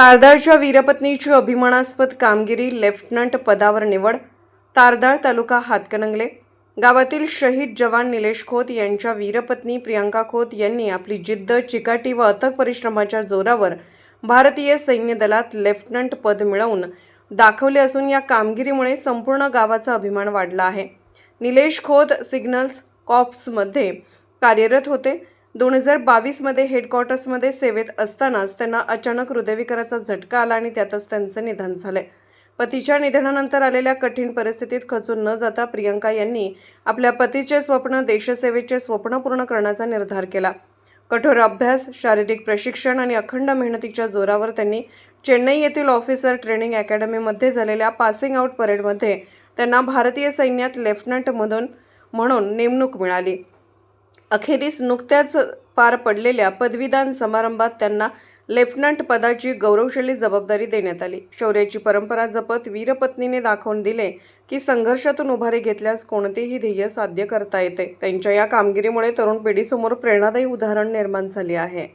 तारदाळच्या वीरपत्नीची अभिमानास्पद कामगिरी लेफ्टनंट पदावर निवड तारदाळ तालुका हातकणंगले. गावातील शहीद जवान निलेश खोत यांच्या वीरपत्नी प्रियांका खोत यांनी आपली जिद्द चिकाटी व अथक परिश्रमाच्या जोरावर भारतीय सैन्य दलात लेफ्टनंट पद मिळवून दाखवले असून या कामगिरीमुळे संपूर्ण गावाचा अभिमान वाढला आहे. निलेश खोत सिग्नल्स कॉप्समध्ये कार्यरत होते. दोन हजार बावीसमध्ये हेडक्वार्टर्समध्ये सेवेत असतानाच त्यांना अचानक हृदयविकाराचा झटका आला आणि त्यातच त्यांचं निधन झालंय. पतीच्या निधनानंतर आलेल्या कठीण परिस्थितीत खचून न जाता प्रियंका यांनी आपल्या पतीचे स्वप्न देशसेवेचे स्वप्न पूर्ण करण्याचा निर्धार केला. कठोर अभ्यास शारीरिक प्रशिक्षण आणि अखंड मेहनतीच्या जोरावर त्यांनी चेन्नई येथील ऑफिसर ट्रेनिंग अकॅडमीमध्ये झालेल्या पासिंग आऊट परेडमध्ये त्यांना भारतीय सैन्यात लेफ्टनंटमधून म्हणून नेमणूक मिळाली. अखेरीस नुकत्याच पार पडलेल्या पदवीदान समारंभात त्यांना लेफ्टनंट पदाची गौरवशाली जबाबदारी देण्यात आली. शौर्याची परंपरा जपत वीरपत्नीने दाखवून दिले की संघर्षातून उभारी घेतल्यास कोणतेही ध्येय साध्य करता येते. त्यांच्या या कामगिरीमुळे तरुण पिढीसमोर प्रेरणादायी उदाहरण निर्माण झाले आहे.